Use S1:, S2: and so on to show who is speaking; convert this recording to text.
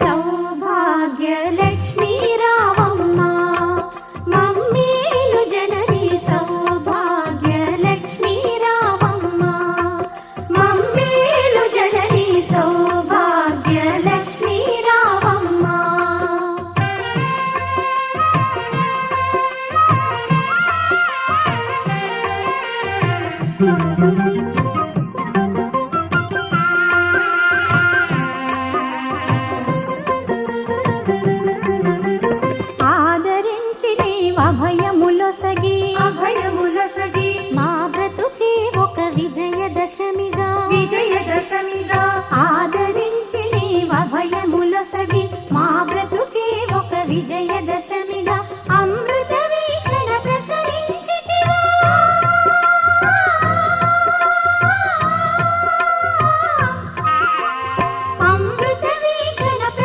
S1: సౌభాగ్య లక్ష్మీ రావమ్మ. మమ్మీలు జనని సౌభాగ్య లక్ష్మీ రావమ్మ. మమ్మీలు జనని సౌభాగ్య లక్ష్మీ రావమ్మ. ఆదరించి సగి అభయములసగి.
S2: మా బ్రతుకే ఒక విజయదశమిగా. విజయదశమిగా.
S1: ఆదరించి నీవభయములసగి మా బ్రతుకే ఒక విజయదశమిగా. అమ్మ